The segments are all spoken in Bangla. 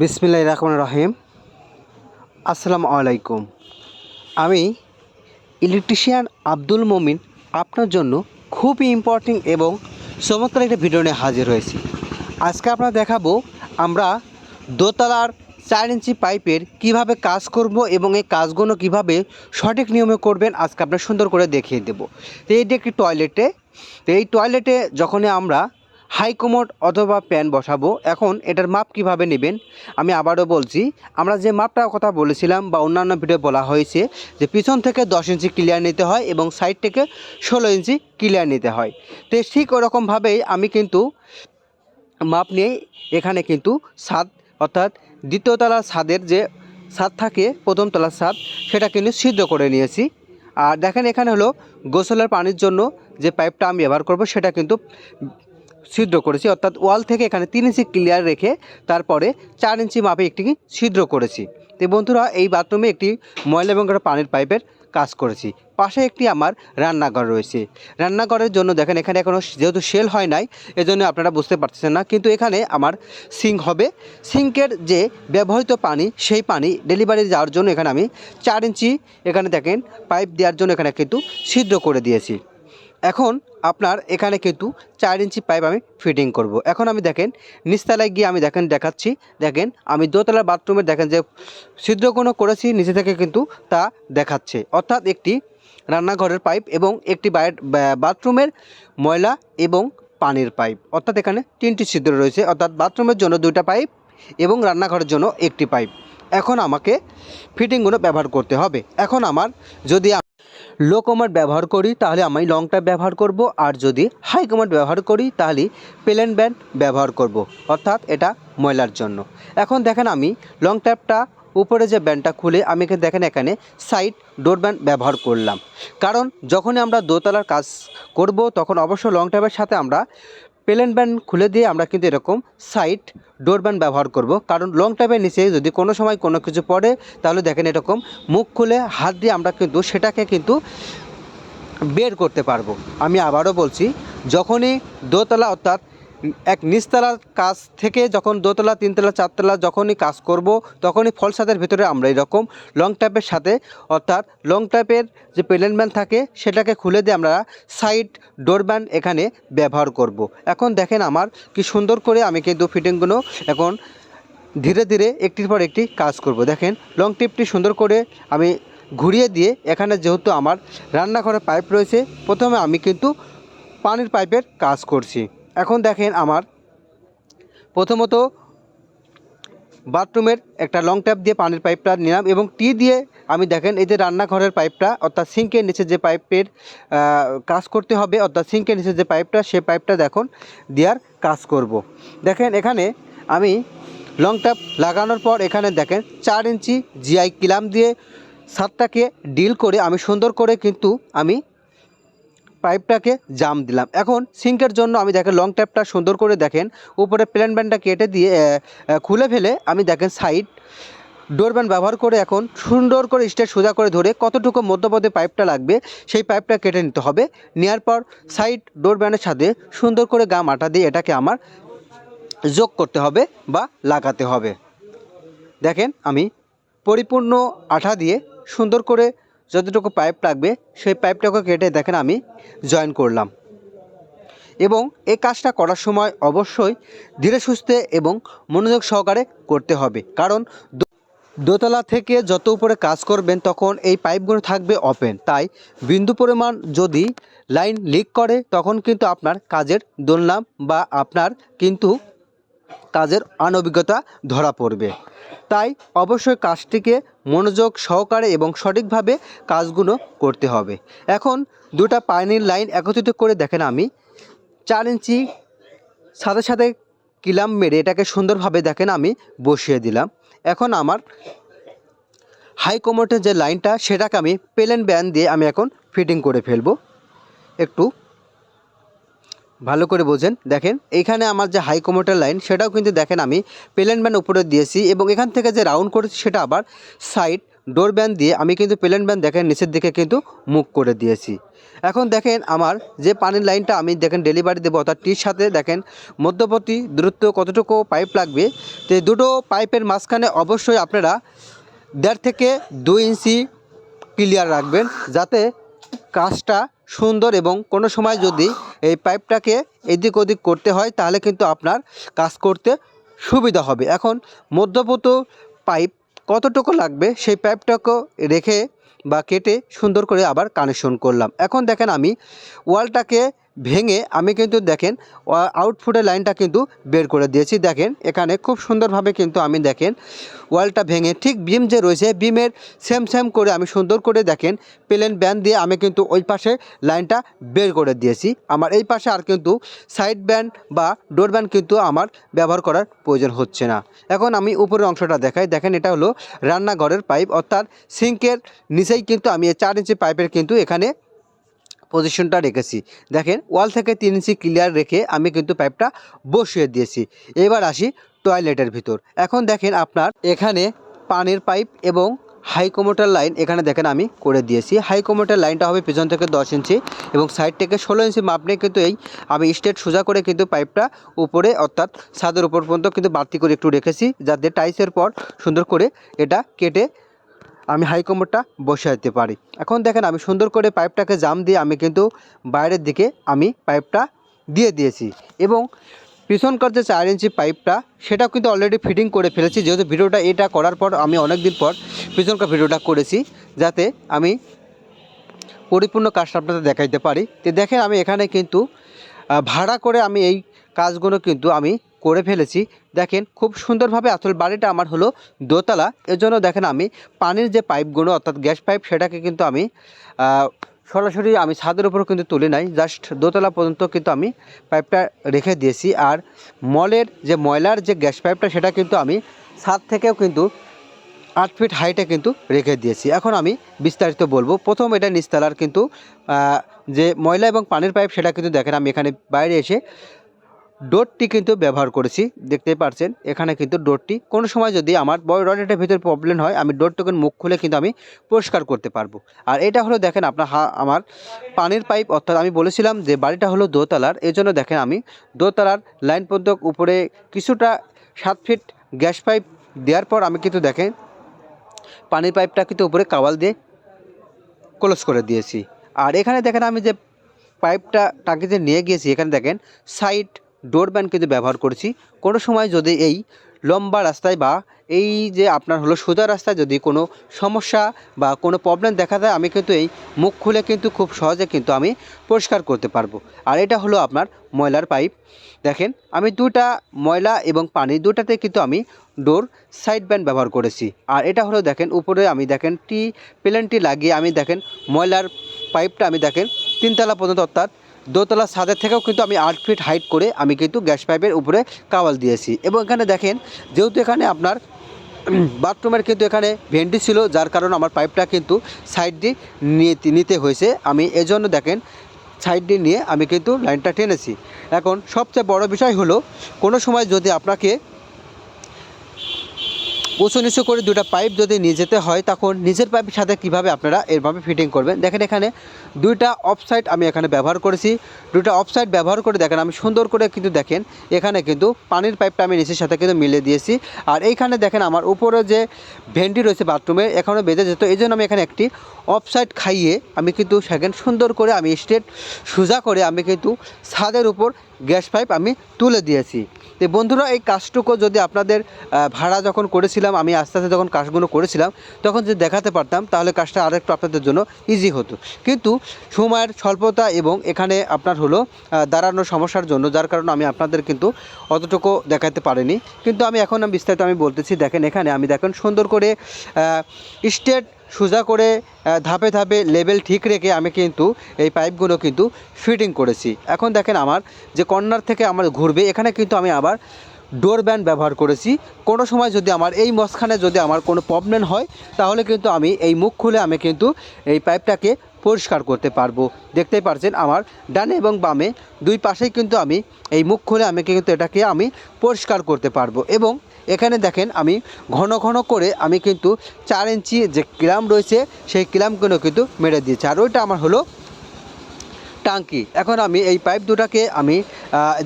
বিসমিল্লাহ রহমান রহিম। আসসালামু আলাইকুম। আমি ইলেকট্রিশিয়ান আব্দুল মমিন আপনার জন্য খুবই ইম্পর্টেন্ট এবং চমৎকার একটা ভিডিও নিয়ে হাজির হয়েছি। আজকে আপনারা দেখাবো আমরা দোতলার চার ইঞ্চি পাইপের কীভাবে কাজ করব এবং এই কাজগুলো কীভাবে সঠিক নিয়মে করবেন আজকে আপনার সুন্দর করে দেখিয়ে দেব। তো এইটি একটি টয়লেটে তো এই টয়লেটে যখনই আমরা হাই কোমোড অথবা প্যান বসাবো। এখন এটার মাপ কীভাবে নেবেন? আমি আবারও বলছি, আমরা যে মাপটার কথা বলেছিলাম বা অন্যান্য ভিডিও বলা হয়েছে, যে পিছন থেকে দশ ইঞ্চি ক্লিয়ার নিতে হয় এবং সাইড থেকে ষোলো ইঞ্চি ক্লিয়ার নিতে হয়। তো ঠিক ওরকমভাবেই আমি কিন্তু মাপ নিয়ে এখানে কিন্তু ছাদ অর্থাৎ দ্বিতীয় তলার ছাদের যে ছাদ থাকে, প্রথম তলার ছাদ, সেটা কিন্তু সিদ্ধ করে নিয়েছি। আর দেখেন এখানে হলো গোসলের পানির জন্য যে পাইপটা আমি ব্যবহার করব, সেটা কিন্তু ছিদ্র করেছি, অর্থাৎ ওয়াল থেকে এখানে তিন ইঞ্চি ক্লিয়ার রেখে তারপরে চার ইঞ্চি মাপে একটি ছিদ্র করেছি। তো বন্ধুরা, এই বাথরুমে একটি ময়লা এবং পানির পাইপের কাজ করেছি। পাশে একটি আমার রান্নাঘর রয়েছে। রান্নাঘরের জন্য দেখেন, এখানে এখনও যেহেতু সেল হয় নাই, এজন্য আপনারা বুঝতে পারতেছেন না, কিন্তু এখানে আমার সিঙ্ক হবে। সিঙ্কের যে ব্যবহৃত পানি, সেই পানি ডেলিভারি যাওয়ার জন্য এখানে আমি চার ইঞ্চি এখানে দেখেন, পাইপ দেওয়ার জন্য এখানে কিন্তু ছিদ্র করে দিয়েছি। এখন আপনার এখানে কিন্তু চার ইঞ্চি পাইপ আমি ফিটিং করব। এখন আমি দেখেন, নিচতলায় গিয়ে আমি দেখেন দেখাচ্ছি। দেখেন, আমি দোতলার বাথরুমে দেখেন যে ছিদ্রগুলো করেছি, নিচে থেকে কিন্তু তা দেখাচ্ছে। অর্থাৎ একটি রান্নাঘরের পাইপ এবং একটি বাথরুমের ময়লা এবং পানির পাইপ অর্থাৎ এখানে তিনটি ছিদ্র রয়েছে। অর্থাৎ বাথরুমের জন্য দুইটা পাইপ এবং রান্নাঘরের জন্য একটি পাইপ এখন আমাকে ফিটিংগুলো ব্যবহার করতে হবে। এখন আমার যদি লো কমার্ড ব্যবহার করি, তাহলে আমি লং ট্যাপ ব্যবহার করব। আর যদি হাই কমার্ড ব্যবহার করি, তাহলে প্লেন ব্যান্ড ব্যবহার করব। অর্থাৎ এটা ময়লার জন্য। এখন দেখেন আমি লং ট্যাপটা উপরে যে ব্যান্ডটা খুলে, আমি এখানে দেখেন এখানে সাইড ডোর ব্যান্ড ব্যবহার করলাম। কারণ যখনই আমরা দোতলার কাজ করব, তখন অবশ্য লং ট্যাপের সাথে আমরা প্লেন ব্যান্ড খুলে দিয়ে আমরা কিন্তু এরকম সাইড ডোর ব্যান্ড ব্যবহার করব। কারণ লং টাইপের নিচে যদি কোনো সময় কোনো কিছু পড়ে, তাহলে দেখেন এরকম মুখ খুলে হাত দিয়ে আমরা কিন্তু সেটাকে কিন্তু বের করতে পারব। আমি আবারও বলছি, যখনই দোতলা অর্থাৎ এক নিচতলার কাজ থেকে যখন দোতলা, তিনতলা, চারতলা যখনই কাজ করব, তখনই ফল ছাদের ভিতরে আমরা এরকম লং ট্যাপের সাথে, অর্থাৎ লং ট্যাপের যে পেলেন ব্যান্ড থাকে, সেটাকে খুলে দিয়ে আমরা সাইড ডোর ব্যান্ড এখানে ব্যবহার করব। এখন দেখেন আমার কি সুন্দর করে আমি কিন্তু ফিটিংগুলো এখন ধীরে ধীরে একটির পর একটি কাজ করব দেখেন লং টিপটি সুন্দর করে আমি ঘুরিয়ে দিয়ে এখানে যেহেতু আমার রান্নাঘরে পাইপ রয়েছে, প্রথমে আমি কিন্তু পানির পাইপের কাজ করছি এখন দেখেন আমার প্রথমত, বাথরুমের একটা লং ট্যাপ দিয়ে পানির পাইপটা নিলাম এবং টি দিয়ে আমি দেখেন এই যে রান্নাঘরের পাইপটা, অর্থাৎ সিঙ্কের নিচে যে পাইপের কাজ করতে হবে, অর্থাৎ সিঙ্কের নিচে যে পাইপটা, সে পাইপটা দেখুন দেওয়ার কাজ করব। দেখেন এখানে আমি লং ট্যাপ লাগানোর পর এখানে দেখেন চার ইঞ্চি জিআই কিলাম দিয়ে ছাদটাকে ডিল করে আমি সুন্দর করে কিন্তু আমি পাইপটাকে জাম দিলাম। এখন সিঙ্কের জন্য আমি দেখেন লং ট্যাপটা সুন্দর করে দেখেন। উপরে প্ল্যান ব্যান্ডটা কেটে দিয়ে খুলে ফেলে আমি দেখেন সাইড ডোর ব্যান্ড ব্যবহার করে এখন সুন্দর করে স্টেট সোজা করে ধরে কতটুকু মধ্যপথে পাইপটা লাগবে সেই পাইপটা কেটে নিতে হবে। নেওয়ার পর সাইড ডোর ব্যান্ডের সাথে সুন্দর করে গা মাটা দিয়ে এটাকে আমার যোগ করতে হবে বা লাগাতে হবে। দেখেন আমি পরিপূর্ণ আঠা দিয়ে সুন্দর করে যতটুকু পাইপ লাগবে, সেই পাইপটাকে কেটে দেখেন আমি জয়েন করলাম। এবং এই কাজটা করার সময় অবশ্যই ধীরে সুস্থে এবং মনোযোগ সহকারে করতে হবে। কারণ দোতলা থেকে যত উপরে কাজ করবেন, তখন এই পাইপগুলো থাকবে ওপেন তাই বিন্দু পরিমাণ যদি লাইন লিক করে, তখন কিন্তু আপনার কাজের দোলনাম বা আপনার কিন্তু কাজের অনভিজ্ঞতা ধরা পড়বে। তাই অবশ্যই কাজটিকে মনোযোগ সহকারে এবং সঠিকভাবে কাজগুলো করতে হবে। এখন দুটা পানির লাইন একত্রিত করে দেখেন আমি। চার ইঞ্চি সাথে সাথে কিলাম মেরে এটাকে সুন্দরভাবে দেখেন আমি বসিয়ে দিলাম। এখন আমার হাই কোমোটের যে লাইনটা সেটাকে আমি পেলেন ব্যান দিয়ে আমি এখন ফিটিং করে ফেলব। একটু ভালো করে বোঝেন। দেখেন, এইখানে আমার যে হাই কমোটার লাইন, সেটাও কিন্তু দেখেন আমি প্লেন ব্যান উপরে দিয়েছি এবং এখান থেকে যে রাউন্ড করেছি, সেটা আবার সাইড ডোর ব্যান দিয়ে আমি কিন্তু প্লেন ব্যান দেখেন, নিচের দিকে কিন্তু মুখ করে দিয়েছি। এখন দেখেন আমার যে পানির লাইনটা আমি দেখেন ডেলিভারি দেবো, অর্থাৎ টির সাথে দেখেন মধ্যবর্তী দূরত্ব কতটুকু পাইপ লাগবে, তো দুটো পাইপের মাঝখানে অবশ্যই আপনারা দেড় থেকে দুই ইঞ্চি ক্লিয়ার রাখবেন, যাতে কাজটা সুন্দর এবং কোনো সময় যদি এই পাইপটাকে এদিক ওদিক করতে হয়, তাহলে কিন্তু আপনার কাজ করতে সুবিধা হবে। এখন মধ্যপত পাইপ কতটুকু লাগবে, সেই পাইপটাকে রেখে বা কেটে সুন্দর করে আবার কানেকশন করলাম। এখন দেখেন আমি ওয়ালটাকে ভেঙে আমি কিন্তু দেখেন আউটফুটের লাইনটা কিন্তু বের করে দিয়েছি। দেখেন, এখানে খুব সুন্দরভাবে কিন্তু আমি দেখেন, ওয়ালটা ভেঙে ঠিক বিম যে রয়েছে বিমের সেম সেম করে আমি সুন্দর করে দেখেন প্লেন ব্যান দিয়ে আমি কিন্তু ওই পাশে লাইনটা বের করে দিয়েছি। আমার এই পাশে আর কিন্তু সাইড ব্যান্ড বা ডোর ব্যান্ড কিন্তু আমার ব্যবহার করার প্রয়োজন হচ্ছে না। এখন আমি উপরের অংশটা দেখাই। দেখেন, এটা হলো রান্নাঘরের পাইপ অর্থাৎ সিঙ্কের নিচেই কিন্তু আমি চার ইঞ্চি পাইপের কিন্তু এখানে পজিশনটা রেখেছি। দেখেন ওয়াল থেকে তিন ইঞ্চি ক্লিয়ার রেখে আমি কিন্তু পাইপটা বসিয়ে দিয়েছি। এবার আসি টয়লেটের ভিতর। এখন দেখেন আপনার এখানে পানির পাইপ এবং হাই কমোটার লাইন এখানে দেখেন আমি করে দিয়েছি। হাই কমোটার লাইনটা হবে পিছন থেকে দশ ইঞ্চি এবং সাইড থেকে ষোলো ইঞ্চি মাপ নিয়ে কিন্তু এই আমি স্টেট সোজা করে কিন্তু পাইপটা উপরে অর্থাৎ ছাদের উপর পর্যন্ত কিন্তু বাড়তি করে একটু রেখেছি। যাতে টাইসের পর সুন্দর করে এটা কেটে আমি হাই কমোডটা বসাইতে পারি। এখন দেখেন আমি সুন্দর করে পাইপটাকে জাম দিয়ে আমি কিন্তু বাইরের দিকে আমি পাইপটা দিয়ে দিয়েছি। এবং পিছনকার যে চার ইঞ্চি পাইপটা সেটা কিন্তু অলরেডি ফিটিং করে ফেলেছি। যেহেতু ভিডিওটা এটা করার পর আমি অনেক দিন পর পিছনকার ভিডিওটা করেছি, যাতে আমি পরিপূর্ণ কাজটা আপনাদের দেখাইতে পারি। তো দেখেন আমি এখানে কিন্তু ভাড়া করে আমি এই কাজগুলো কিন্তু আমি করে ফেলেছি। দেখেন, খুব সুন্দরভাবে আসল বাড়িটা আমার হলো দোতলা। এর জন্য দেখেন আমি পানির যে পাইপগুলো, অর্থাৎ গ্যাস পাইপ, সেটাকে কিন্তু আমি সরাসরি আমি ছাদের উপর কিন্তু তুলে নাই। জাস্ট দোতলা পর্যন্ত কিন্তু আমি পাইপটা রেখে দিয়েছি। আর মলের যে ময়লার যে গ্যাস পাইপটা, সেটা কিন্তু আমি ছাদ থেকেও কিন্তু আট ফিট হাইটে কিন্তু রেখে দিয়েছি। এখন আমি বিস্তারিত বলব। প্রথম এটা নিচতলার কিন্তু যে ময়লা এবং পানির পাইপ, সেটা কিন্তু দেখেন আমি এখানে বাইরে এসে ডোরটি কিন্তু ব্যবহার করেছি দেখতে পাচ্ছেন এখানে কিন্তু ডোরটি কোনো সময় যদি আমার বড় রডেটের ভিতরে প্রবলেম হয়, আমি ডোরটুকুন মুখ খুলে কিন্তু আমি পরিষ্কার করতে পারব। আর এটা হলো দেখেন আপনার হা, আমার পানির পাইপ অর্থাৎ আমি বলেছিলাম যে বাড়িটা হলো দোতলার এই জন্য দেখেন আমি দোতলার লাইন পর্যন্ত উপরে কিছুটা সাত ফিট গ্যাস পাইপ দেওয়ার পর আমি কিন্তু দেখেন পানির পাইপটা কিন্তু উপরে কাওয়াল দিয়ে ক্লোজ করে দিয়েছি। আর এখানে দেখেন আমি যে পাইপটা টাঙ্কিতে নিয়ে গিয়েছি, এখানে দেখেন সাইড ডোর ব্যান কিন্তু ব্যবহার করছি। কোনো সময় যদি এই লম্বা রাস্তায় বা এই যে আপনার হলো সোজা রাস্তায় যদি কোনো সমস্যা বা কোনো প্রবলেম দেখা দেয়, আমি কিন্তু এই মুখ খুলে কিন্তু খুব সহজে কিন্তু আমি পরিষ্কার করতে পারব। আর এটা হলো আপনার ময়লার পাইপ। দেখেন, আমি দুটা ময়লা এবং পানি দুটাতে কিন্তু আমি ডোর সাইড ব্যান্ড ব্যবহার করেছি। আর এটা হলো দেখেন, উপরে আমি দেখেন, টি প্লেনটি লাগিয়ে আমি দেখেন ময়লার পাইপটা আমি দেখেন তিনতলা পর্যন্ত অর্থাৎ দোতলা ছাদের থেকেও কিন্তু আমি আট ফিট হাইট করে আমি কিন্তু গ্যাস পাইপের উপরে কাওয়াল দিয়েছি। এবং এখানে দেখেন, যেহেতু এখানে আপনার বাথরুমের কিন্তু এখানে ভেন্টি ছিল, যার কারণে আমার পাইপটা কিন্তু সাইড দিয়ে নিতে নিতে হয়েছে। আমি এজন্য দেখেন সাইড দিয়ে নিয়ে আমি কিন্তু লাইনটা টেনেছি। এখন সবচেয়ে বড় বিষয় হলো, কোনো সময় যদি আপনাকে উঁচু নিচু করে দুটা পাইপ যদি নিয়ে যেতে হয়, তখন নিজের পাইপের সাথে কীভাবে আপনারা এরভাবে ফিটিং করবেন? দেখেন এখানে দুইটা অফসাইড আমি এখানে ব্যবহার করেছি। দুইটা অফসাইড ব্যবহার করে দেখেন, আমি সুন্দর করে কিন্তু দেখেন, এখানে কিন্তু পানির পাইপটা আমি নিচের সাথে কিন্তু মিলে দিয়েছি। আর এইখানে দেখেন আমার উপরে যে ভেন্টি রয়েছে বাথরুমে এখনও বেঁধে যেত। এই জন্য আমি এখানে একটি অফসাইড খাইয়ে আমি কিন্তু সেখানে সুন্দর করে আমি স্ট্রেট সোজা করে আমি কিন্তু ছাদের উপর গ্যাস পাইপ আমি তুলে দিয়েছি। তো বন্ধুরা, এই কাজটুকু যদি আপনাদের ভাড়া যখন করেছিলাম, আমি আস্তে আস্তে যখন কাজগুলো করেছিলাম, তখন যদি দেখাতে পারতাম, তাহলে কাজটা আরেকটু আপনাদের জন্য ইজি হতো। কিন্তু সময়ের স্বল্পতা এবং এখানে আপনার হলো দাঁড়ানোর সমস্যার জন্য, যার কারণে আমি আপনাদের কিন্তু অতটুকু দেখাতে পারিনি। কিন্তু আমি এখন বিস্তারিত আমি বলতেছি, দেখেন এখানে আমি দেখেন সুন্দর করে স্টেট সোজা করে ধাপে ধাপে লেভেল ঠিক রেখে আমি কিন্তু এই পাইপগুলো কিন্তু ফিটিং করেছি। এখন দেখেন আমার যে কর্নার থেকে আমার ঘুরবে, এখানে কিন্তু আমি আবার ডোর ব্যান্ড ব্যবহার করেছি। কোনো সময় যদি আমার এই মসখানে যদি আমার কোনো প্রবলেম হয়, তাহলে কিন্তু আমি এই মুখ খুলে আমি কিন্তু এই পাইপটাকে পরিষ্কার করতে পারব। দেখতেই পারছেন আমার ডানে এবং বামে দুই পাশেই কিন্তু আমি এই মুখ খুলে আমি কিন্তু এটাকে আমি পরিষ্কার করতে পারব। এবং এখানে দেখেন আমি ঘন ঘন করে আমি কিন্তু চার ইঞ্চি যে ক্লাম রয়েছে, সেই ক্লামগুলো কিন্তু মেরে দিয়েছি। আর ওইটা আমার হলো টাঙ্কি। এখন আমি এই পাইপ দুটাকে আমি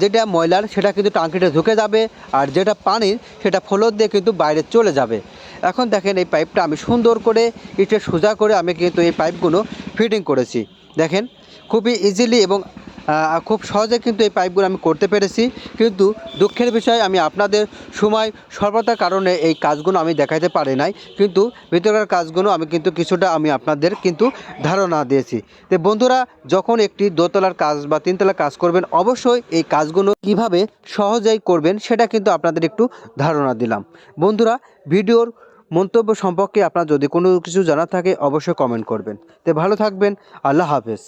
যেটা ময়লার সেটা কিন্তু টাঙ্কিটা ঢুকে যাবে, আর যেটা পানির সেটা ফ্লোর দিয়ে কিন্তু বাইরে চলে যাবে। এখন দেখেন এই পাইপটা আমি সুন্দর করে ইটে সোজা করে আমি কিন্তু এই পাইপগুলো ফিটিং করেছি। দেখেন, খুবই ইজিলি এবং খুব সহজে কিন্তু এই পাইপগুলো আমি করতে পেরেছি। কিন্তু দুঃখের বিষয়, আমি আপনাদের সময় স্বল্পতার কারণে এই কাজগুলো আমি দেখাইতে পারি নাই। কিন্তু ভিতরের কাজগুলো আমি কিন্তু কিছুটা আমি আপনাদের কিন্তু ধারণা দিয়েছি। তো বন্ধুরা, যখন একটি দোতলার কাজ বা তিনতলার কাজ করবেন, অবশ্যই এই কাজগুলো কীভাবে সহজেই করবেন, সেটা কিন্তু আপনাদের একটু ধারণা দিলাম। বন্ধুরা, ভিডিওর মন্তব্য সম্পর্কে আপনার যদি কোনো কিছু জানা থাকে, অবশ্যই কমেন্ট করবেন। তো ভালো থাকবেন, আল্লাহ হাফেজ।